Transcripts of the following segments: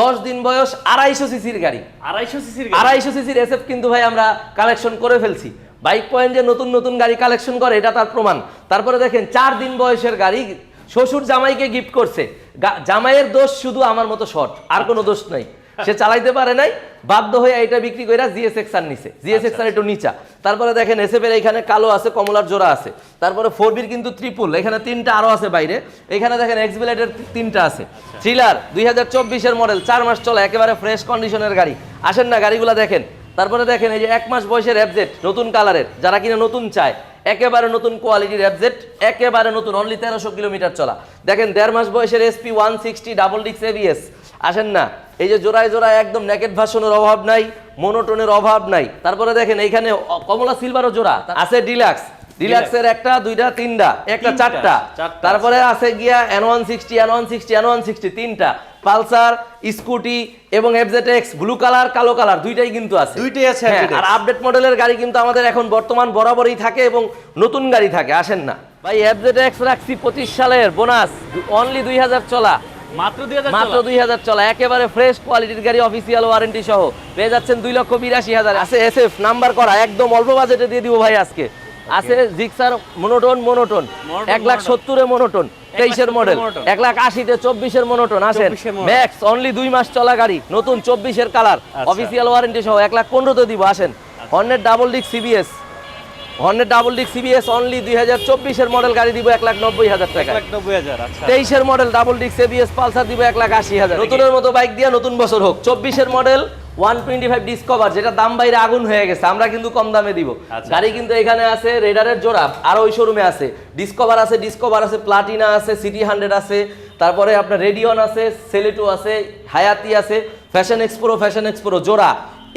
দশ দিন বয়স আড়াইশো সিসির গাড়ি। আড়াইশো সিসির আড়াইশো সিসির এসএফ কিন্তু ভাই আমরা কালেকশন করে ফেলছি। বাইক পয়েন্ট যে নতুন নতুন গাড়ি কালেকশন করে এটা তার প্রমাণ। তারপরে দেখেন চার দিন বয়সের গাড়ি শ্বশুর জামাইকে গিফট করছে। জামাইয়ের দোষ শুধু আমার মতো শর্ট আর কোনো দোষ নাই। সে চালাইতে পারে নাই বাধ্য হয়ে এটা বিক্রি করে জিএসএক্স আর নিছে। জিএসএক্স আর একটু নিচা। তারপরে দেখেন এসএফ এর এখানে কালো আছে কমলার জোড়া আছে। তারপরে ফোর বির কিন্তু ত্রিপুল এখানে তিনটা আরও আছে বাইরে। এখানে দেখেন এক্স ব্লেডের তিনটা আছে। থ্রিলার দুই হাজার চব্বিশের মডেল চার মাস চলা একেবারে ফ্রেশ কন্ডিশনের গাড়ি। আসেন না গাড়িগুলো দেখেন। তারপরে দেখেন এই যে এক মাস বয়সের অ্যাবজেট নতুন কালারের যারা কিনা নতুন চায় একেবারে নতুন কোয়ালিটির অ্যাবজেট একেবারে নতুন অনলি তেরোশো কিলোমিটার চলা। দেখেন দেড় মাস বয়সের এসপি ওয়ান সিক্সটি ডাবল ডিক্স এবিএস আসেন না। এই যে জোড়ায় জোড়ায় একদম নেকেট ভাষণের অভাব নাই মোনোটোনের অভাব নাই। তারপরে দেখেন এইখানে কমলা সিলভারও জোড়া। আছে ডিলাক্স ডিলাক্সের একটা দুইটা তিনটা একটা চারটা। তারপরে আছে গিয়া N one sixty N one sixty N one sixty তিনটা। পালসার স্কুটি এবং এফজেটেক্স ব্লু কালার কালো কালার দুইটাই কিন্তু আছে। দুইটাই আছে হ্যাঁ, আর আপডেট মডেলের গাড়ি কিন্তু আমাদের এখন বর্তমান বরাবরই থাকে এবং নতুন গাড়ি থাকে। আসেন না। ভাই এফজেটেক্স রাখছি পঁচিশ সালের বোনাস অনলি দুই হাজার চলা। মাত্র দুই হাজার চলা। একেবারে ফ্রেশ কোয়ালিটির গাড়ি অফিসিয়াল ওয়ারেন্টি সহ। পেয়ে যাচ্ছেন দুই লক্ষ বিরাশি হাজার। আছে এসএফ নাম্বার করা একদম অল্প বাজেটে দিয়ে দিব ভাই আজকে। আছে জিক্সার মনোটন মনোটন এক লাখ সত্তরে মনোটন তেইশের মডেল এক লাখ আশিতে চব্বিশের মনোটন আসেন। 24 এর model। ম্যাক্স অনলি দুই মাস চলা গাড়ি নতুন চব্বিশের কালার। অফিসিয়াল ওয়ারেন্টি সহ এক লাখ পনেরোতে দিব আসেন। হর্নের ডাবল ডিক সিবিএস হর্নের ডাবল ডিক সিবিএস অনলি দুই হাজার চব্বিশের মডেল গাড়ি দিব এক লাখ নব্বই হাজার টাকা। আচ্ছা। তেইশের মডেল ডাবল ডিক্স এবিএস পালসার দিব এক লাখ আশি হাজার নতুনের মতো বাইক দিয়ে নতুন বছর হোক। চব্বিশের model one twenty five Discover যেটা দাম বাইরে আগুন হয়ে গেছে আমরা কিন্তু কম দামে দিব। আচ্ছা। গাড়ি কিন্তু এখানে আছে রেডারের জোড়া আর ওই শোরুমে আছে। ডিসকভার আছে ডিসকভার আছে প্লাটিনা আছে সিটি হান্ড্রেড আছে। তারপরে আপনার রেডিয়ন আছে সেলেটো আছে হায়াতি আছে ফ্যাশন এক্সপ্রো ফ্যাশন এক্সপ্রো জোড়া।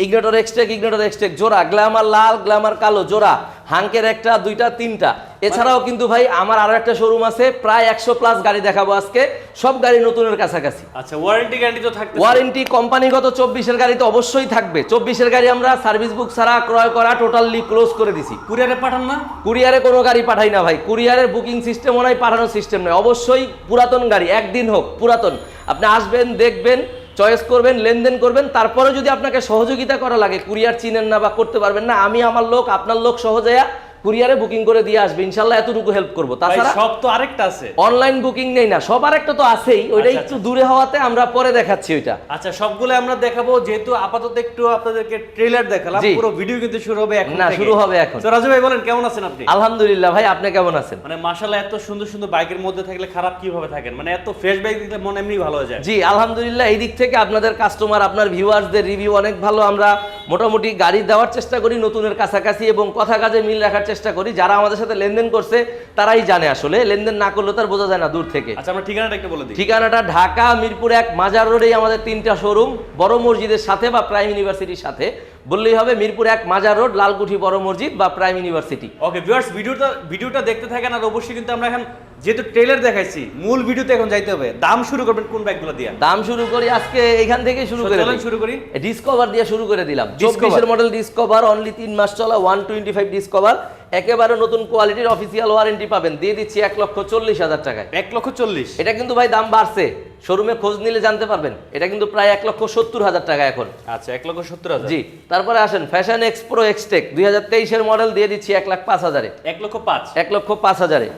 ইগনেটর এক্সটেক ইগনেটর এক্সটেক জোড়া গ্ল্যামার লাল গ্ল্যামার কালো জোড়া হাঙ্কের একটা দুইটা তিনটা। এছাড়াও কিন্তু ভাই আমার আরও একটা শোরুম আছে প্রায় একশো প্লাস গাড়ি দেখাবো আজকে। সব গাড়ি নতুনের কাছাকাছি। আচ্ছা ওয়ারেন্টি গ্যারান্টি তো থাকবে ওয়ারেন্টি কোম্পানিগত চব্বিশের গাড়ি তো অবশ্যই থাকবে। চব্বিশের গাড়ি আমরা সার্ভিস বুক ছাড়া ক্রয় করা টোটালি ক্লোজ করে দিছি। কুরিয়ারে পাঠান না? কুরিয়ারে কোনো গাড়ি পাঠাই না ভাই। কুরিয়ারের বুকিং সিস্টেমও নাই পাঠানোর সিস্টেম নয়। অবশ্যই পুরাতন গাড়ি একদিন হোক পুরাতন। আপনি আসবেন দেখবেন চয়েস করবেন, লেনদেন করবেন তারপরে যদি আপনাকে সহযোগিতা করা লাগে, কুরিয়ার চিনেন না বা করতে পারবেন না, আমি আমার লোক, আপনার লোক সহজেয়া কুরিয়ারে বুকিং করে দিয়ে আসবে ইনশাল্লাহ এতটুকু হেল্প করব। তাছাড়া সব তো আরেকটা আছে। অনলাইন বুকিং নেই না সবার একটা তো আছেই ওইটা আচ্ছা, একটু দূরে হওয়াতে আমরা পরে দেখাচ্ছি ওইটা। আচ্ছা সবগুলো আমরা দেখাবো যেহেতু আপাতত একটু আপনাদেরকে ট্রেলার দেখালাম পুরো ভিডিও কিন্তু শুরু হবে এখন না, শুরু হবে এখন। তো রাজু ভাই বলেন কেমন আছেন আপনি? আলহামদুলিল্লাহ ভাই আপনি কেমন আছেন? মানে মাশাআল্লাহ এত সুন্দর সুন্দর বাইকের মধ্যে থাকলে খারাপ কীভাবে থাকেন? মানে এত ফ্রেশ বাইক দেখলে মন এমনি ভালো হয়ে যায়। জি আলহামদুলিল্লাহ এই দিক থেকে আপনাদের কাস্টমার আপনার ভিউয়ার্সদের রিভিউ অনেক ভালো। আমরা মোটামুটি গাড়ি দেওয়ার চেষ্টা করি নতুনের কাছাকাছি এবং কথা কাজে মিল রাখার চেষ্টা করি। যারা আমাদের সাথে লেনদেন করছে তারাই জানে আসলে। লেনদেন না করলে তার বোঝা যায় না দূর থেকে। আচ্ছা আমরা ঠিকানাটা একটু বলে দিই। ঠিকানাটা ঢাকা মিরপুর এক মাজার রোডেই আমাদের তিনটা শোরুম বড় মসজিদের সাথে বা প্রাইম ইউনিভার্সিটির সাথে। বললেই হবে মিরপুর এক মাজার রোড লালকুঠি বড় মসজিদ বা প্রাইম ইউনিভার্সিটি। ওকে ভিউয়ার্স ভিডিওটা ভিডিওটা দেখতে থাকেন আর অবশ্যই কিন্তু আমরা এখন যেহেতু ট্রেলার দেখাইছি মূল ভিডিওতে এখন যাইতে হবে। দাম শুরু করবেন কোন বাইকগুলো দিয়ে? দাম শুরু করি আজকে এখান থেকে শুরু করে চলেন শুরু করি। ডিসকভার দিয়ে শুরু করে দিলাম। চব্বিশের মডেল ডিসকভার অনলি তিন মাস চলা ওয়ান টোয়েন্টি ফাইভ ডিসকভার একেবারে নতুন কোয়ালিটির অফিসিয়াল ওয়ারেন্টি পাবেন। দিয়ে দিচ্ছি এক লক্ষ চল্লিশ হাজার টাকায়। এক লক্ষ চল্লিশ। এটা কিন্তু ভাই দাম বাড়ছে। শোরুমে খোঁজ নিলে জানতে পারবেন। এটা কিন্তু প্রায় এক লক্ষ সত্তর হাজার টাকা এখন। আচ্ছা এক লক্ষ সত্তর হাজার। জি তারপরে আসেন ফ্যাশন এক্সপ্রো এক্সটেক দুই হাজার তেইশের মডেল দিয়ে দিচ্ছি এক লাখ পাঁচ হাজারে। এক লক্ষ পাঁচ। এক লক্ষ পাঁচ হাজারে।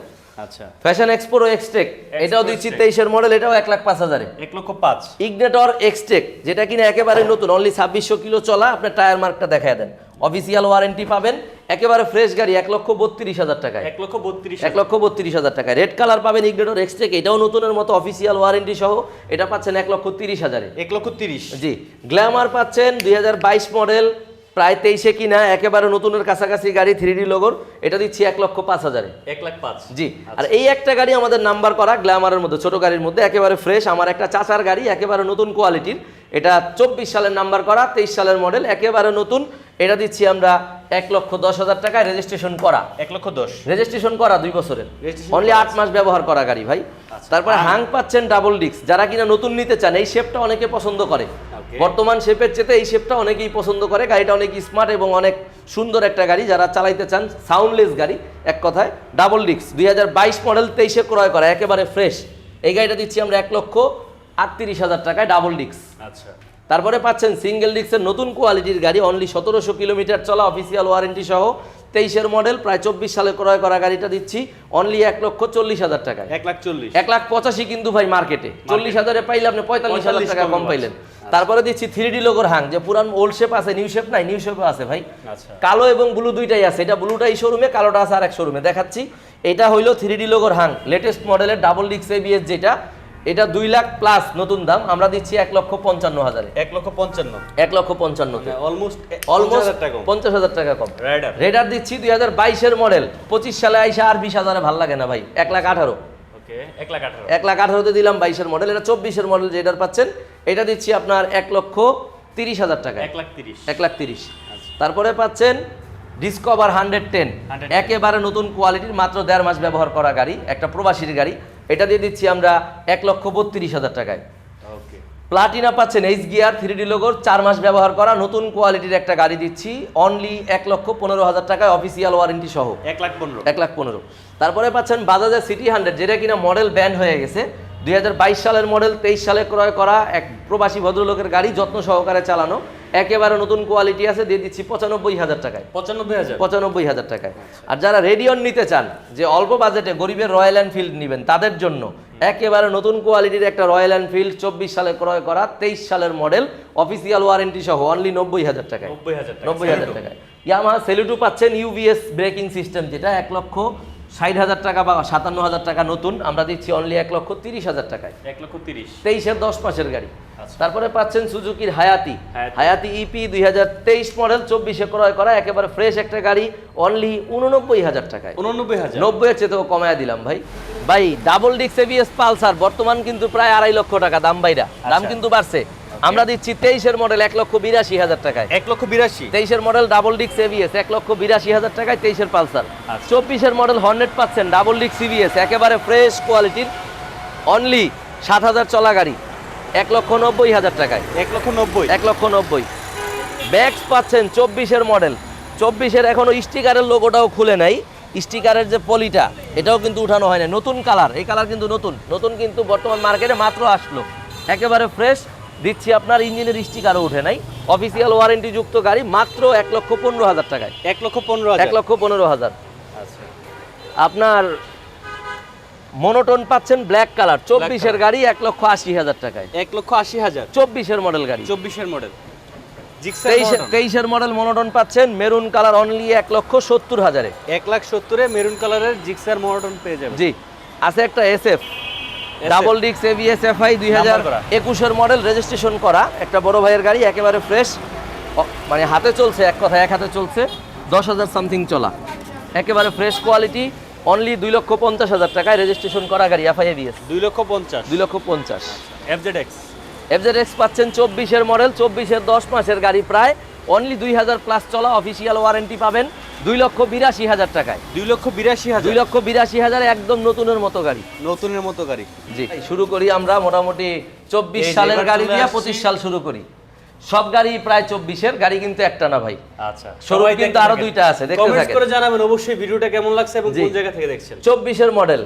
আচ্ছা। ফ্যাশন এক্সপ্রো এক্সটেক এটাও দিচ্ছি। তেইশের মডেল এটাও এক লাখ পাঁচ হাজারে। এক লক্ষ পাঁচ। ইগনেটর এক্সটেক যেটা কিনা একেবারে নতুন অনলি ছাব্বিশশো কিলো চলা আপনার টায়ার মার্কটা দেখায় দেন। অফিসিয়াল ওয়ারেন্টি পাবেন একেবারে ফ্রেশ গাড়ি এক লক্ষ বত্রিশ হাজার টাকায়। এক লক্ষ বত্রিশ এক লক্ষ বত্রিশ হাজার টাকায়। রেড কালার পাবেন ইগনেটর এক্সটেক এটাও নতুনের মতো অফিসিয়াল ওয়ারেন্টি সহ এটা পাচ্ছেন এক লক্ষ তিরিশ হাজারে। এক লক্ষ তিরিশ। জি গ্ল্যামার পাচ্ছেন দুই হাজার বাইশ মডেল প্রায় তেইশে কিনা একেবারে নতুনের কাছাকাছি গাড়ি থ্রি ডি লোগোর এটা দিচ্ছি এক লক্ষ পাঁচ হাজারে। এক লাখ পাঁচ। জি। আর এই একটা গাড়ি আমাদের নাম্বার করা গ্ল্যামারের মধ্যে ছোট গাড়ির মধ্যে একেবারে ফ্রেশ আমার একটা চাচার গাড়ি একেবারে নতুন কোয়ালিটির এটা চব্বিশ সালের নাম্বার করা তেইশ সালের মডেল একেবারে নতুন। এটা দিচ্ছি আমরা এক লক্ষ দশ হাজার টাকায় রেজিস্ট্রেশন করা। এক লক্ষ দশ। রেজিস্ট্রেশন করা দুই বছরের। অনলি আট মাস ব্যবহার করা গাড়ি ভাই। তারপরে হাং পাচ্ছেন ডাবল ডিক্স যারা কিনা নতুন নিতে চান এই শেপটা অনেকে পছন্দ করে। বর্তমান শেপের চেতে এই শেপটা অনেকেই পছন্দ করে। গাড়িটা অনেক স্মার্ট এবং অনেক সুন্দর একটা গাড়ি। যারা চালাইতে চান সাউন্ডলেস গাড়ি এক কথায় ডাবল ডিক্স দুই হাজার বাইশ মডেল তেইশে ক্রয় করা একেবারে ফ্রেশ এই গাড়িটা দিচ্ছি আমরা এক লক্ষ আটত্রিশ হাজার টাকায় ডাবল ডিক্স আচ্ছা। তারপরে পাচ্ছেন সিঙ্গেল ডিস্কের নতুন কোয়ালিটির গাড়ি অনলি সতেরোশো কিলোমিটার চলা অফিসিয়াল ওয়ারেন্টি সহ তেইশের মডেল প্রায় চব্বিশ সালে ক্রয় করা গাড়িটা দিচ্ছি অনলি এক লক্ষ চল্লিশ হাজার টাকায়। এক লাখ চল্লিশ। এক লাখ পঁচাশি কিন্তু ভাই মার্কেটে চল্লিশ হাজারে পাইলে আপনি পঁয়তাল্লিশ হাজার টাকা কম পাইলেন। তারপরে দিচ্ছি থ্রি ডি লোগোর হাং যে পুরান ওল্ড শেপ আছে নিউ শেপ নাই নিউ শেপও আছে ভাই। আচ্ছা। কালো এবং ব্লু দুইটাই আছে এটা ব্লুটা এই শোরুমে কালোটা আছে আর এক শোরুমে দেখাচ্ছি এটা হইল থ্রি ডি লোগোর হাং লেটেস্ট মডেলের ডাবল ডিক্স এবিএস যেটা এটা দুই লাখ প্লাস নতুন দাম আমরা দিচ্ছি এক লক্ষ পঞ্চান্ন হাজারে। এক লক্ষ পঞ্চান্ন। এক লক্ষ পঞ্চান্নতে অলমোস্ট অলমোস্ট টাকা কম। পঞ্চাশ হাজার টাকা কম। রাইডার রেডার দিচ্ছি দুই হাজার বাইশের মডেল পঁচিশ সালে আইসা আর বিশ হাজারে ভালো লাগে না ভাই। এক লাখ আঠারো। এক লাখ আঠারোতে দিলাম বাইশের মডেল এটা চব্বিশের মডেল যেটার পাচ্ছেন এটা দিচ্ছি আপনার এক লক্ষ তিরিশ হাজার টাকা এক লাখ তিরিশ। এক লাখ তিরিশ। আচ্ছা। তারপরে পাচ্ছেন ডিসকভার হান্ড্রেড টেন একেবারে নতুন কোয়ালিটির মাত্র দেড় মাস ব্যবহার করা গাড়ি একটা প্রবাসীর গাড়ি। এটা দিয়ে দিচ্ছি আমরা এক লক্ষ বত্রিশ হাজার টাকায়। ওকে প্লাটিনা পাচ্ছেন এইচ গিয়ার থ্রি ডি লোগোর চার মাস ব্যবহার করা নতুন কোয়ালিটির একটা গাড়ি দিচ্ছি। অনলি এক লক্ষ পনেরো হাজার টাকায় অফিসিয়াল ওয়ারেন্টি সহ। এক লাখ পনেরো। এক লাখ পনেরো। তারপরে পাচ্ছেন বাজাজের সিটি হান্ড্রেড যেটা কিনা মডেল ব্যান হয়ে গেছে। দুই হাজার বাইশ সালের মডেল তেইশ সালে ক্রয় করা এক প্রবাসী ভদ্রলোকের গাড়ি যত্ন সহকারে চালানো। একেবারে নতুন কোয়ালিটি আছে দিয়ে দিচ্ছি পঁচানব্বই হাজার টাকায়। পঁচানব্বই হাজার? পঁচানব্বই হাজার টাকায়। আর যারা রেডিয়ন নিতে চান যে অল্প বাজেটে গরিবের রয়্যাল এনফিল্ড নেবেন তাদের জন্য একেবারে নতুন কোয়ালিটির একটা রয়্যাল এনফিল্ড চব্বিশ সালে ক্রয় করা তেইশ সালের মডেল অফিসিয়াল ওয়ারেন্টি সহ অনলি নব্বই হাজার টাকায়। নব্বই হাজার টাকা নব্বই হাজার টাকায়। ইয়ামাহা সেলুটু পাচ্ছেন ইউবিএস ব্রেকিং সিস্টেম যেটা এক লক্ষ ষাট হাজার টাকা বা সাতান্ন হাজার টাকা নতুন আমরা দিচ্ছি অনলি এক লক্ষ তিরিশ হাজার টাকায়। এক লক্ষ তিরিশ। তেইশের দশ মাসের গাড়ি। আচ্ছা। তারপরে পাচ্ছেন সুজুকির হায়াতি। হায়াতি। ইপি দুই হাজার তেইশ মডেল চব্বিশে ক্রয় করা একেবারে ফ্রেশ একটা গাড়ি অনলি উননব্বই হাজার টাকায়। উননব্বই হাজার। নব্বই এর চেয়েও কমায় দিলাম ভাই। ভাই ডাবল ডিক্স এবিএস পালসার বর্তমান কিন্তু প্রায় আড়াই লক্ষ টাকা দাম বাইরা দাম আচ্ছা। কিন্তু বাড়ছে। আমরা দিচ্ছি তেইশের মডেল এক লক্ষ বিরাশি হাজার টাকায়। এক লক্ষ বিরাশি? তেইশের মডেল ডাবল ডিক্স এবিএস এক লক্ষ বিরাশি হাজার টাকায় তেইশের পালসার। আচ্ছা। চব্বিশের মডেল হন্ড্রেড পাচ্ছেন ডাবল ডিক্স সিভিএস একেবারে ফ্রেশ কোয়ালিটির অনলি সাত হাজার চলা গাড়ি এক লক্ষ নব্বই হাজার টাকায়। এক লক্ষ নব্বই? এক লক্ষ নব্বই। ব্যাগস পাচ্ছেন চব্বিশের মডেল চব্বিশের এখনও স্টিকারের লোগোটাও খুলে নাই। স্টিকারের যে পলিটা এটাও কিন্তু উঠানো হয় না নতুন কালার এই কালার কিন্তু নতুন। নতুন কিন্তু বর্তমান মার্কেটে মাত্র আসলো। একেবারে ফ্রেশ দিচ্ছি আপনার ইঞ্জিনের স্টিকারও উঠে নাই। অফিসিয়াল ওয়ারেন্টি যুক্ত গাড়ি মাত্র এক লক্ষ পনেরো হাজার টাকায়। এক লক্ষ পনেরো এক লক্ষ পনেরো হাজার। আচ্ছা। আপনার মনোটন পাচ্ছেন ব্ল্যাক কালার চব্বিশের গাড়ি এক লক্ষ আশি হাজার টাকায়। এক লক্ষ আশি হাজার। চব্বিশের মডেল গাড়ি। চব্বিশের মডেল তেইশে তেইশের মডেল মনোটন পাচ্ছেন মেরুন কালার অনলি এক লক্ষ সত্তর হাজারে। এক লাখ সত্তরে মেরুন কালারের জিক্সার মনোটন পেয়ে যাবে জি আছে একটা এসএফ ডাবল ডিক্স এভিএস এফআই দুই হাজার। একুশের মডেল রেজিস্ট্রেশন করা। একটা বড় ভাইয়ের গাড়ি একেবারে ফ্রেশ মানে হাতে চলছে এক কথা এক হাতে চলছে। দশ হাজার সামথিং চলা। একেবারে ফ্রেশ কোয়ালিটি অনলি দুই লক্ষ পঞ্চাশ হাজার টাকায় রেজিস্ট্রেশন করা গাড়ি এফআই এভিএস দুই লক্ষ পঞ্চাশ। দুই লক্ষ পঞ্চাশ। এফজেড এক্স এফজেড এক্স পাচ্ছেন চব্বিশের মডেল চব্বিশের দশ মাসের গাড়ি প্রায় অনলি দুই হাজার প্লাস চলা অফিসিয়াল ওয়ারেন্টি পাবেন দুই লক্ষ বিরাশি হাজার টাকায়। দুই লক্ষ বিরাশি হাজার। দুই লক্ষ বিরাশি হাজার একদম নতুনের মতো গাড়ি। নতুনের মতো গাড়ি। জি শুরু করি আমরা মোটামুটি চব্বিশ এই যে সালের এবার গাড়ি চলে দিয়ে আসছি। পঁচিশ সাল শুরু করি। সব গাড়ি প্রায় চব্বিশের গাড়ি কিন্তু একটা না ভাই। আচ্ছা। সবাই কিন্তু দেখতে আরও থাকেন। দুইটা আছে, দেখতে Comments থাকেন। করে জানাবেন অবশ্যই ভিডিওটা কেমন লাগছে এবং জি। কোন জায়গা থেকে দেখছেন। চব্বিশের মডেল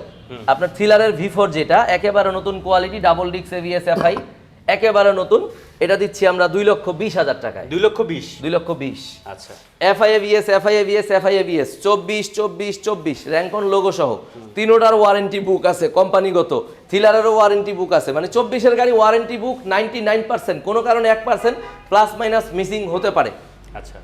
আপনার থ্রিলারের ভি ফোর যেটা একেবারে নতুন কোয়ালিটি ডাবল ডিক্স এভিএস এফআই একেবারে নতুন। এটা দিচ্ছি আমরা দুই লক্ষ বিশ হাজার টাকায়। দুই লক্ষ বিশ? দুই লক্ষ বিশ। আচ্ছা। এফআইএভিএস এফআইএভিএস এফআইএভিএস চব্বিশ চব্বিশ চব্বিশ। র্যাঙ্কন লোগো সহ। তিনোটার ওয়ারেন্টি বুক আছে কোম্পানিগত থ্রিলারেরও ওয়ারেন্টি বুক আছে। মানে চব্বিশের গাড়ি warranty book ninety nine percent কোনো কারণে এক পার্সেন্ট প্লাস মাইনাস মিসিং হতে পারে। আচ্ছা।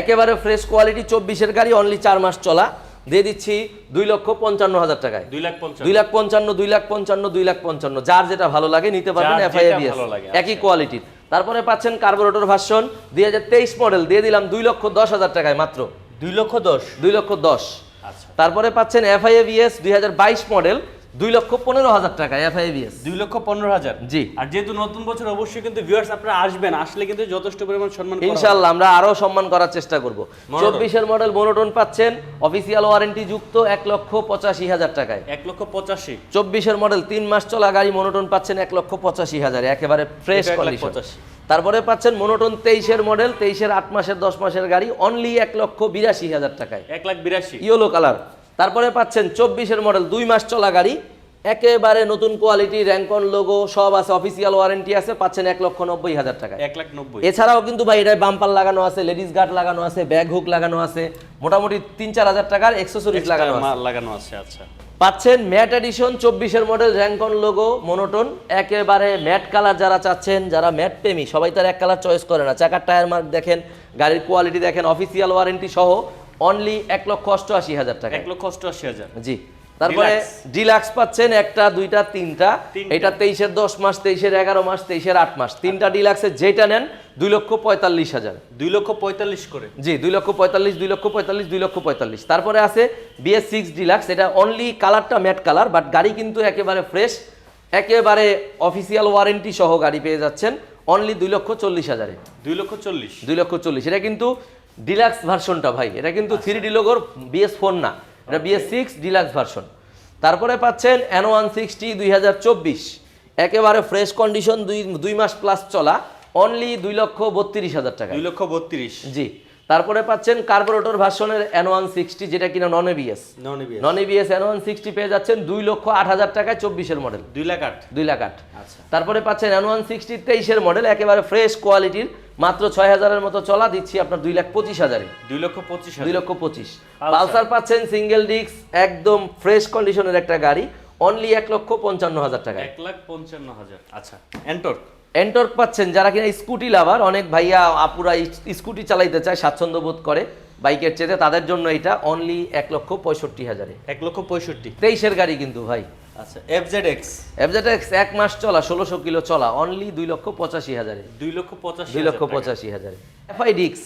একেবারে ফ্রেশ কোয়ালিটি চব্বিশের গাড়ি অনলি চার মাস চলা। দিয়ে দিচ্ছি দুই লক্ষ পঞ্চান্ন হাজার টাকায়। দুই লাখ দুই লাখ পঞ্চান্ন দুই লাখ পঞ্চান্ন দুই লাখ পঞ্চান্ন যার যেটা ভালো লাগে নিতে পারবেন যার এফআইএভিএস একই আচ্ছা। কোয়ালিটির তারপরে পাচ্ছেন কার্বোরেটর ভার্সন দুই হাজার তেইশ মডেল দিয়ে দিলাম দুই লক্ষ দশ হাজার টাকায় মাত্র। দুই লক্ষ দশ? দুই লক্ষ দশ। আচ্ছা। তারপরে পাচ্ছেন এফআইএভিএস দুই হাজার বাইশ মডেল দুই লক্ষ পনেরো হাজার টাকা দুই লক্ষ পনেরো হাজার? জি। আর যেহেতু নতুন বছর অবশ্যই কিন্তু ভিউয়ার্স আপনারা আসবেন আসলে কিন্তু যথেষ্ট পরিমাণ সম্মান ইনশাল্লাহ আমরা আরও সম্মান করার চেষ্টা করব। চব্বিশের মডেল মনোটন পাচ্ছেন অফিসিয়াল ওয়ারেন্টি যুক্ত এক লক্ষ পঁচাশি হাজার টাকায়। এক লক্ষ পঁচাশি। চব্বিশের মডেল তিন মাস চলা গাড়ি মনোটন পাচ্ছেন এক লক্ষ পঁচাশি হাজারে একেবারে ফ্রেশ কন্ডিশন। তারপরে পাচ্ছেন মনোটন তেইশের মডেল তেইশের আট মাসের দশ মাসের গাড়ি অনলি এক লক্ষ বিরাশি হাজার টাকায়। এক লাখ বিরাশি। ইয়েলো কালার তারপরে পাচ্ছেন চব্বিশের মডেল দুই মাস চলা গাড়ি। একেবারে নতুন কোয়ালিটি র্যাঙ্কন লোগো সব আছে অফিসিয়াল ওয়ারেন্টি আছে পাচ্ছেন এক লক্ষ নব্বই হাজার টাকা এক লাখ নব্বই। এছাড়াও কিন্তু ভাই এটা বাম্পার লাগানো আছে লেডিস গার্ড লাগানো আছে ব্যাগ হুক লাগানো আছে মোটামুটি তিন চার হাজার টাকার এক্সেসরিজ লাগানো আছে। লাগানো আছে আচ্ছা। পাচ্ছেন ম্যাট এডিশন চব্বিশের মডেল র্যাঙ্কন লোগো মনোটন একেবারে ম্যাট কালার যারা চাচ্ছেন যারা ম্যাট প্রেমী সবাই তার এক কালার চয়েস করে না। চাকার টায়ার মার্ক দেখেন গাড়ির কোয়ালিটি দেখেন অফিসিয়াল ওয়ারেন্টি সহ অনলি এক লক্ষ অষ্টআশি হাজার টাকা এক লক্ষ অষ্টআশি হাজার। জি। তারপরে ডিলাক্স পাচ্ছেন একটা দুইটা তিনটা। এটা তেইশের দশ মাস তেইশের এগারো মাস তেইশের আট মাস। তিনটা ডিলাক্সের যেটা নেন দুই লক্ষ পঁয়তাল্লিশ হাজার। দুই লক্ষ পঁয়তাল্লিশ করে। জি দুই লক্ষ পঁয়তাল্লিশ দুই লক্ষ পঁয়তাল্লিশ দুই লক্ষ পঁয়তাল্লিশ। তারপরে আছে বিএস সিক্স ডিলাক্স এটা অনলি কালারটা ম্যাট কালার বাট গাড়ি কিন্তু একেবারে ফ্রেশ একেবারে অফিসিয়াল ওয়ারেন্টি সহ গাড়ি পেয়ে যাচ্ছেন। অনলি দুই লক্ষ চল্লিশ হাজারে। দুই লক্ষ চল্লিশ। দুই লক্ষ চল্লিশ। এটা কিন্তু ডিলাক্স ভার্সনটা ভাই এটা কিন্তু থ্রি ডিলোগোর বিএস ফোর না এটা বিএস সিক্স ডিলাক্স ভার্সন। তারপরে পাচ্ছেন এন ওয়ান সিক্সটি দুই হাজার চব্বিশ। একেবারে ফ্রেশ কন্ডিশন দুই দুই মাস প্লাস চলা অনলি দুই লক্ষ বত্রিশ হাজার টাকা। দুই লক্ষ বত্রিশ। জি। তারপরে পাচ্ছেন কার্বোরেটর ভার্সনের এন ওয়ান সিক্সটি যেটা কিনা non ABS non ABS non ABS N one sixty পেয়ে যাচ্ছেন দুই লক্ষ আট হাজার টাকায় চব্বিশের মডেল দুই লাখ আট। দুই লাখ আট। আচ্ছা। তারপরে পাচ্ছেন এন ওয়ান সিক্সটি তেইশের মডেল একেবারে ফ্রেশ কোয়ালিটির মাত্র ছয় হাজারের মতো চলা দিচ্ছি আপনার দুই লাখ পঁচিশ হাজারে। দুই লক্ষ পঁচিশ দুই লক্ষ পঁচিশ। পালসার। পাচ্ছেন সিঙ্গেল ডিস্ক একদম ফ্রেশ কন্ডিশনের একটা গাড়ি অনলি এক লক্ষ পঞ্চান্ন হাজার টাকা এক লাখ পঞ্চান্ন হাজার। আচ্ছা এন্টর এন্টর্ক পাচ্ছেন যারা কিনা স্কুটি লাভার অনেক ভাইয়া আপুরা স্কুটি চালাইতে চায় স্বাচ্ছন্দ্য বোধ করে বাইকের চেতে তাদের জন্য এটা অনলি এক লক্ষ পঁয়ষট্টি হাজারে। এক লক্ষ পঁয়ষট্টি। তেইশের গাড়ি কিন্তু ভাই। আচ্ছা এফ জেড এক্স এফজেটেক্স এক মাস চলা ষোলোশো কিলো চলা অনলি দুই লক্ষ পঁচাশি হাজারে। দুই লক্ষ পঁচাশি দুই লক্ষ পঁচাশি হাজারে। এফআই ডিক্স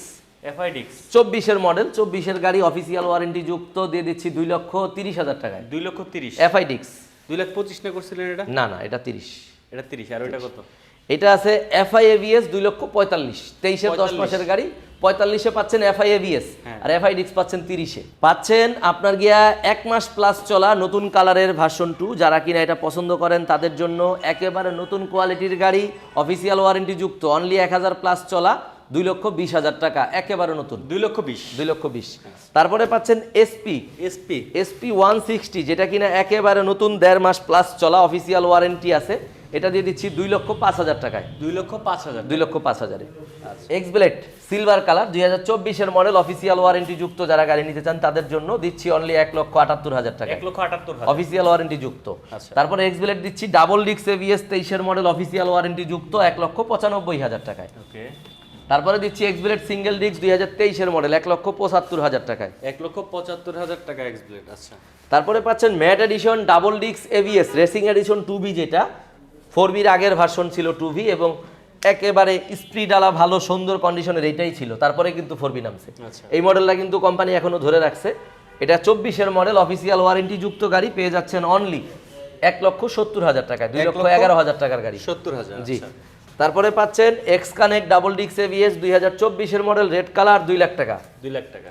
এফআইডিক্স চব্বিশের মডেল চব্বিশের গাড়ি অফিসিয়াল ওয়ারেন্টি যুক্ত দিয়ে দিচ্ছি দুই লক্ষ তিরিশ হাজার টাকায়। দুই লক্ষ তিরিশ। এফআই ডিক্স দুই লাখ পঁচিশ না করছিলেন এটা? না না এটা তিরিশ। এটা তিরিশ আর ওইটা কত? এটা আছে এফআই এভিএস দুই লক্ষ পঁয়তাল্লিশ। তেইশের দশ মাসের গাড়ি পঁয়তাল্লিশে পাচ্ছেন এফআই এভিএস হ্যাঁ। আর এফআই ডিক্স পাচ্ছেন তিরিশে। পাচ্ছেন আপনার গিয়া এক মাস প্লাস চলা নতুন কালারের ভার্সন টু যারা কিনা এটা পছন্দ করেন তাদের জন্য একেবারে নতুন কোয়ালিটির গাড়ি অফিসিয়াল ওয়ারেন্টি যুক্ত। অনলি এক হাজার প্লাস চলা দুই লক্ষ বিশ হাজার টাকা একেবারে নতুন। দুই লক্ষ বিশ। দুই লক্ষ বিশ। তারপরে পাচ্ছেন SP SP SP one sixty যেটা কিনা একেবারে নতুন দেড় মাস প্লাস চলা অফিসিয়াল ওয়ারেন্টি আছে। এটা দিয়ে দিচ্ছি দুই লক্ষ পাঁচ হাজার টাকায়। দুই লক্ষ পাঁচ হাজার। দুই লক্ষ পাঁচ হাজারে। এক্স ব্লেড সিলভার কালার দুই হাজার চব্বিশের মডেল অফিসিয়াল ওয়ারেন্টি যুক্ত যারা গাড়ি নিতে চান তাদের জন্য দিচ্ছি অনলি এক লক্ষ আটাত্তর হাজার টাকা এক লক্ষ আটাত্তর অফিসিয়াল ওয়ারেন্টি যুক্ত। আচ্ছা। তারপরে এক্স ব্লেড দিচ্ছি ডাবল ডিক্স এভিএস তেইশের মডেল অফিসিয়াল ওয়ারেন্টি যুক্ত এক লক্ষ পঁচানব্বই হাজার টাকায়। ওকে। তারপরে দিচ্ছি এক্স ব্লেড সিঙ্গেল ডিক্স দুই হাজার তেইশের মডেল এক লক্ষ পঁচাত্তর হাজার টাকায়। এক লক্ষ পঁচাত্তর হাজার টাকা এক্স ব্লেড আচ্ছা। তারপরে পাচ্ছেন ম্যাট এডিশন ডাবল ডিক্স ABS racing edition two B যেটা ফোর বির আগের ভার্সন ছিল টু ভি এবং একেবারে স্প্রিডালা ভালো সুন্দর কন্ডিশনের এইটাই ছিল। তারপরে কিন্তু ফোর বি নামছে। আচ্ছা। এই মডেলটা কিন্তু কোম্পানি এখনও ধরে রাখছে। এটা চব্বিশের মডেল অফিসিয়াল ওয়ারেন্টি যুক্ত গাড়ি পেয়ে যাচ্ছেন অনলি এক লক্ষ সত্তর হাজার টাকায় দুই লক্ষ লক্ষ এগারো হাজার টাকার গাড়ি। সত্তর হাজার জি। আচ্ছা। তারপরে পাচ্ছেন এক্স কানেক্ট ডাবল ডিক্স এভিএস দুই হাজার চব্বিশের মডেল রেড কালার দুই লাখ টাকা। দুই লাখ টাকা।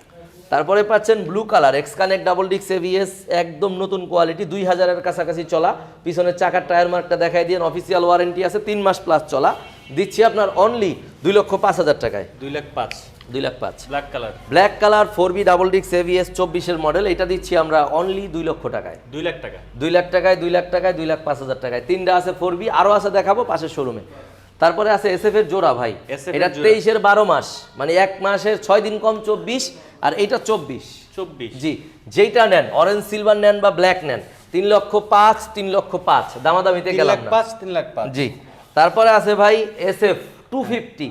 তারপরে পাচ্ছেন blue colour X connect double ডিক্স এভিএস একদম নতুন কোয়ালিটি দুই হাজারের কাছাকাছি চলা। পিছনের চাকার টায়ার মার্কটা দেখাই দিয়ে অফিসিয়াল ওয়ারেন্টি আছে তিন মাস প্লাস চলা। দিচ্ছি আপনার অনলি দুই লক্ষ পাঁচ হাজার টাকায়। দুই লাখ পাঁচ। দুই লাখ পাঁচ। Black colour black colour four B double ডিক্স এভিএস চব্বিশের মডেল এটা দিচ্ছি আমরা অনলি দুই লক্ষ টাকায়। দুই লাখ টাকা। দুই লাখ টাকায় দুই লাখ টাকায় দুই লাখ পাঁচ হাজার টাকায়। তিনটা আছে ফোর বি আরও আছে দেখাবো পাশের শোরুমে তারপরে আছে এস এফ এর জোড়া ভাই। এটা তেইশের বারো মাস। মানে এক মাসের ছয় দিন কম চব্বিশ আর এইটা চব্বিশ। চব্বিশ। জি যেইটা নেন অরেঞ্জ সিলভার নেন বা ব্ল্যাক নেন তিন লক্ষ পাঁচ তিন লক্ষ পাঁচ। দামাদামিতে গেলাম পাঁচ তিন লাখ পাঁচ। জি তারপরে আছে ভাই এস এফ টু ফিফটি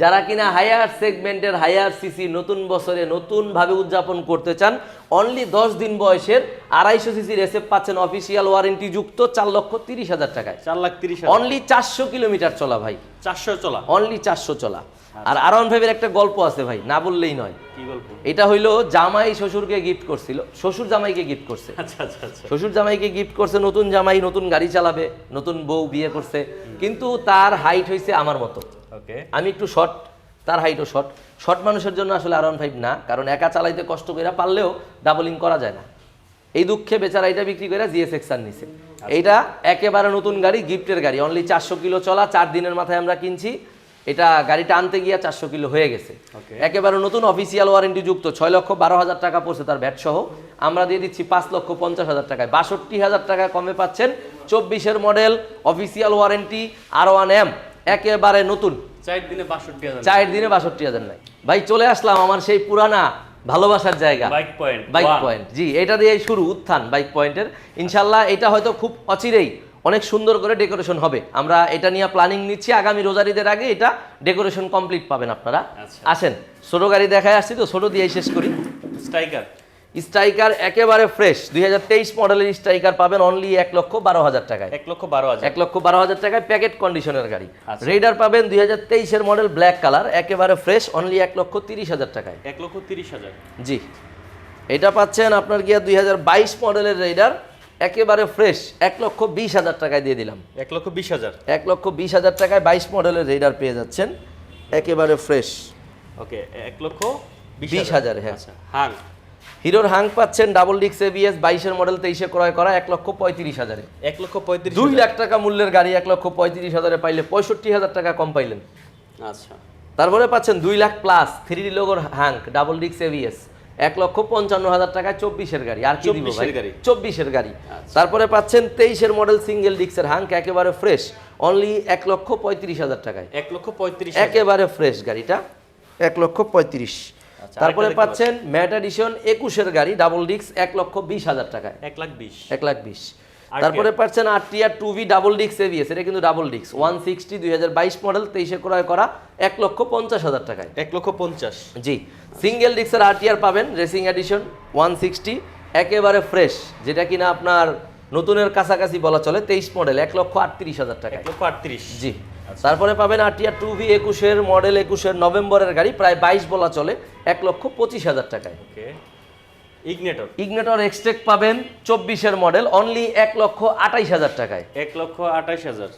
যারা কিনা হায়ার সেগমেন্টের হায়ার সিসি নতুন বছরে নতুন ভাবে উদযাপন করতে চান অনলি দশ দিন বয়সের আড়াইশো সিসির এসএফ পাচ্ছেন অফিসিয়াল ওয়ারেন্টি যুক্ত চার লক্ষ তিরিশ হাজার টাকায়। চার লাখ তিরিশ হাজার। অনলি চারশো কিলোমিটার চলা ভাই। চারশো চলা? অনলি চারশো চলা। আর আরন ফাইভের একটা গল্প আছে ভাই না বললেই নয়। কি গল্প? এটা হইল জামাই শ্বশুরকে গিফট করছিল শ্বশুর জামাইকে গিফট করছে। আচ্ছা আচ্ছা আচ্ছা। শ্বশুর জামাইকে গিফট করছে নতুন জামাই নতুন গাড়ি চালাবে নতুন বউ বিয়ে করছে কিন্তু তার হাইট হয়েছে আমার মতো। ওকে আমি একটু শর্ট তার হাইটও শর্ট শর্ট মানুষের জন্য আসলে আর ফাইভ না কারণ একা চালাইতে কষ্ট করে পারলেও ডাবলিং করা যায় না। এই দুঃখে বেচারা এটা বিক্রি করে জিএস এক্সার নিছে। এইটা একেবারে নতুন গাড়ি গিফটের গাড়ি। অনলি চারশো কিলো চলা চার দিনের মাথায় আমরা কিনছি। এটা গাড়িটা আনতে গিয়ে চারশো কিলো হয়ে গেছে. একেবারে নতুন অফিসিয়াল ওয়ারেন্টি যুক্ত ছয় লক্ষ বারো হাজার টাকা পড়ছে তার ভ্যাট সহ। আমরা দিয়ে দিচ্ছি পাঁচ লক্ষ পঞ্চাশ হাজার টাকায়। বাষট্টি হাজার টাকা কমে পাচ্ছেন চব্বিশের মডেল অফিসিয়াল ওয়ারেন্টি আর ওয়ান এম একেবারে নতুন। চার দিনে বাষট্টি হাজার চার দিনে বাষট্টি হাজার নাই। ভাই চলে আসলাম আমার সেই পুরানা ভালোবাসার জায়গা। বাইক পয়েন্ট বাইক পয়েন্ট জি এটা দিয়ে শুরু উত্থান বাইক পয়েন্টের ইনশাল্লাহ এটা হয়তো খুব অচিরেই অনেক সুন্দর করে ডেকোরেশন হবে। আমরা এটা নিয়ে প্ল্যানিং নিচ্ছি। আগামী রোজারিদের আগে এটা ডেকোরেশন কমপ্লিট পাবেন আপনারা। আচ্ছা। আসেন। ছোট গাড়ি দেখায় আসছি তো ছোট দিয়েই শেষ করি। স্ট্রাইকার স্ট্রাইকার একেবারে ফ্রেশ। দুই হাজার তেইশ মডেলের স্ট্রাইকার পাবেন অনলি এক লক্ষ বারো হাজার টাকায়। এক লক্ষ বারো হাজার। এক লক্ষ বারো হাজার টাকায় প্যাকেট কন্ডিশনের গাড়ি। আচ্ছা। রেডার পাবেন দুই হাজার তেইশের মডেল ব্ল্যাক কালার একেবারে ফ্রেশ অনলি এক লক্ষ তিরিশ হাজার টাকায়। এক লক্ষ তিরিশ হাজার। জি। এটা পাচ্ছেন আপনার গিয়া দুই হাজার বাইশ মডেলের রেডার একেবারে ফ্রেশ এক লক্ষ বিশ হাজার টাকায় দিয়ে দিলাম। এক লক্ষ বিশ হাজার। এক লক্ষ বিশ হাজার টাকায় বাইশ মডেলের রেডার পেয়ে যাচ্ছেন একেবারে ফ্রেশ ওকে এক লক্ষ বিশ হাজার, হ্যাঁ। আচ্ছা হাং হিরোর হাং পাচ্ছেন ডাবল ডিক্স এবিএস বাইশের মডেল তেইশে ক্রয় করা এক লক্ষ পঁয়ত্রিশ হাজারে। এক লক্ষ পঁয়ত্রিশ দুই লাখ টাকা মূল্যের গাড়ি এক লক্ষ পঁয়ত্রিশ হাজারে পাইলে পঁয়ষট্টি হাজার টাকা কম পাইলেন। আচ্ছা। তারপরে পাচ্ছেন দুই লাখ প্লাস থ্রি ডি লোগোর হ্যাঙ্ক ডাবল ডিক্স এভিএস এক লক্ষ পঞ্চান্ন হাজার টাকায় চব্বিশের গাড়ি। আর কি দিব ভাই? গাড়ি। চব্বিশের গাড়ি। আচ্ছা। তারপরে পাচ্ছেন তেইশের মডেল সিঙ্গেল ডিক্সের হ্যাঙ্ক একেবারে ফ্রেশ। অনলি এক লক্ষ পঁয়ত্রিশ হাজার টাকায়। এক লক্ষ পঁয়ত্রিশ একেবারে ফ্রেশ গাড়িটা। এক লক্ষ পঁয়ত্রিশ। তারপরে পাচ্ছেন ম্যাট এডিশন একুশের গাড়ি ডাবল ডিক্স এক লক্ষ বিশ হাজার টাকায়। এক লাখ বিশ। এক লাখ বিশ। তারপরে পাচ্ছেন RTR two V double ডিক্স এভিএস এটা কিন্তু ডাবল ডিক্স ওয়ান সিক্সটি দুই হাজার বাইশ মডেল তেইশে ক্রয় করা এক লক্ষ পঞ্চাশ হাজার টাকায়। এক লক্ষ পঞ্চাশ। জি। সিঙ্গেল ডিক্সের আরটিআর পাবেন রেসিং এডিশন ওয়ান সিক্সটি একেবারে ফ্রেশ যেটা কিনা আপনার নতুনের কাছাকাছি বলা চলে তেইশ মডেল এক লক্ষ আটত্রিশ হাজার টাকা এক লক্ষ আটত্রিশ। জি। তারপরে পাবেন আরটিআর টু ভি একুশের মডেল একুশের নভেম্বরের গাড়ি প্রায় বাইশ বলা চলে এক লক্ষ পঁচিশ হাজার টাকায়। ওকে। ইগনেটর ইগনেটর এক্সটেক পাবেন চব্বিশের মডেল অনলি এক লক্ষ আটাইশ হাজার টাকায়। এক লক্ষ আঠাশ হাজার।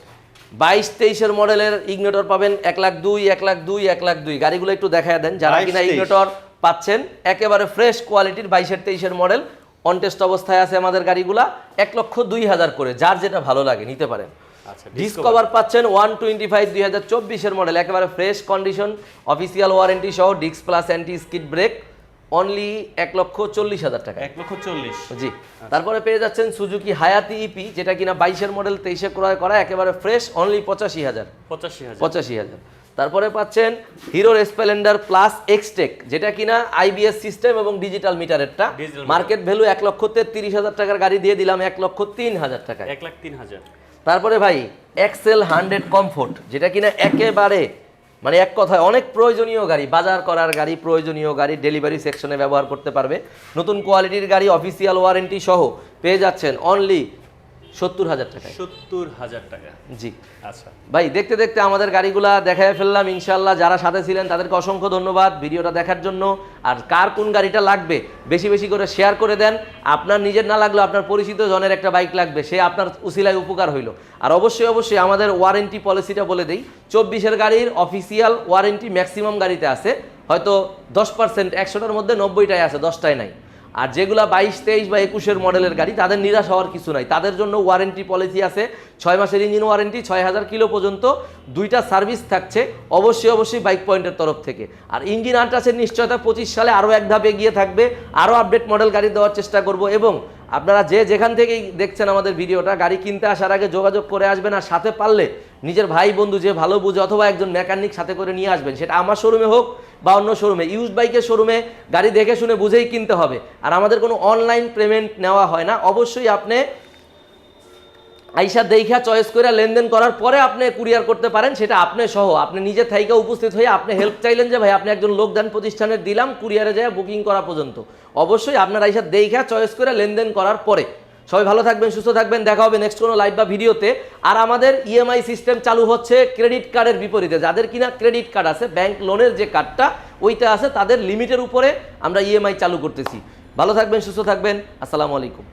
বাইশ তেইশের মডেলের ইগনেটর পাবেন এক লাখ দুই এক লাখ দুই এক লাখ দুই। গাড়িগুলো একটু দেখায় দেন যারা কিনা ইগনেটর পাচ্ছেন একেবারে ফ্রেশ কোয়ালিটির বাইশের তেইশের মডেল। অনটেস্ট অবস্থায় আছে আমাদের গাড়িগুলা এক লক্ষ দুই হাজার করে যার যেটা ভালো লাগে নিতে পারেন। আচ্ছা ডিসকভার পাচ্ছেন ওয়ান টোয়েন্টি ফাইভ দুই হাজার চব্বিশের মডেল একেবারে ফ্রেশ কন্ডিশন অফিসিয়াল ওয়ারেন্টি সহ disc plus anti skid brake only এক লক্ষ চল্লিশ হাজার টাকা এক লক্ষ চল্লিশ। জি তারপরে পেয়ে যাচ্ছেন সুজুকি হায়াতি ইপি যেটা কিনা বাইশের মডেল তেইশে ক্রয় করা একেবারে ফ্রেশ অনলি পঁচাশি হাজার। পঁচাশি হাজার। পঁচাশি হাজার। তারপরে পাচ্ছেন হিরোর স্প্লেন্ডার প্লাস এক্সটেক যেটা কিনা আইবিএস সিস্টেম এবং ডিজিটাল মিটারেরটা মার্কেট ভ্যালু এক লক্ষ তেত্রিশ হাজার টাকার গাড়ি দিয়ে দিলাম এক লক্ষ তিন হাজার টাকা এক লাখ তিন হাজার। তারপরে ভাই এক্সেল হান্ড্রেড কমফোর্ট যেটা কিনা একেবারে মানে এক কথায় অনেক প্রয়োজনীয় গাড়ি, বাজার করার গাড়ি, প্রয়োজনীয় গাড়ি ডেলিভারি সেকশনে ব্যবহার করতে পারবে। নতুন কোয়ালিটির গাড়ি অফিসিয়াল ওয়ারেন্টি সহ পেয়ে যাচ্ছেন অনলি সত্তর হাজার টাকায় সত্তর হাজার টাকা। জি। আচ্ছা। ভাই দেখতে দেখতে আমাদের গাড়িগুলা দেখায় ফেললাম ইনশাল্লাহ যারা সাথে ছিলেন তাদেরকে অসংখ্য ধন্যবাদ ভিডিওটা দেখার জন্য। আর কার কোন গাড়িটা লাগবে বেশি বেশি করে শেয়ার করে দেন। আপনার নিজের না লাগলেও আপনার পরিচিত জনের একটা বাইক লাগবে সে আপনার উসিলায় উপকার হইল। আর অবশ্যই অবশ্যই আমাদের ওয়ারেন্টি পলিসিটা বলে দিই চব্বিশের গাড়ির অফিসিয়াল ওয়ারেন্টি ম্যাক্সিমাম গাড়িতে আছে হয়তো দশ পার্সেন্ট একশোটার মধ্যে নব্বইটাই আছে দশটায় নাই। আর যেগুলা বাইশ, তেইশ বা একুশের মডেলের গাড়ি, তাদের নিরাশ হওয়ার কিছু নাই। তাদের জন্য ওয়ারেন্টি পলিসি আছে। ছয় মাসের ইঞ্জিন ওয়ারেন্টি ছয় হাজার কিলো পর্যন্ত দুইটা সার্ভিস থাকছে, অবশ্যই অবশ্যই বাইক পয়েন্টের তরফ থেকে। আর ইঞ্জিন আনটাসের নিশ্চয়তা পঁচিশ সালে আরও এক ধাপ এগিয়ে থাকবে, আরও আপডেট মডেল গাড়ি দেওয়ার চেষ্টা করব এবং আপনারা যে যেখান থেকেই দেখছেন আমাদের ভিডিওটা, গাড়ি কিনতে আসার আগে যোগাযোগ করে আসবেন আর সাথে পারলে নিজের ভাই বন্ধু যে ভালো বুঝে অথবা একজন মেকানিক সাথে করে নিয়ে আসবেন, সেটা আমার শোরুমে হোক বা অন্য শোরুমে ইউজ বাইকের শোরুমে গাড়ি দেখে শুনে বুঝেই কিনতে হবে। আর আমাদের কোনো অনলাইন পেমেন্ট নেওয়া হয় না। অবশ্যই আপনি আইসা দেখা চয়েস করে লেনদেন করার পরে আপনি কুরিয়ার করতে পারেন, সেটা আপনি সহ। আপনি নিজে থাইকা উপস্থিত হয়ে আপনি হেল্প চাইলেন যে, ভাই, আপনি একজন লোকদান প্রতিষ্ঠানের দিলাম কুরিয়ারে যায় বুকিং করা পর্যন্ত। অবশ্যই আপনার আইসা দেখা চয়েস করে লেনদেন করার পরে সবাই ভালো থাকবেন, সুস্থ থাকবেন। দেখা হবে নেক্সট কোনো লাইভ বা ভিডিওতে। আর আমাদের ইএমআই সিস্টেম চালু হচ্ছে ক্রেডিট কার্ডের বিপরীতে। যাদের কিনা ক্রেডিট কার্ড আছে ব্যাংক লোনের যে কার্ডটা ওইটা আছে, তাদের লিমিটের উপরে আমরা ইএমআই চালু করতেছি। ভালো থাকবেন, সুস্থ থাকবেন। আসসালামু আলাইকুম।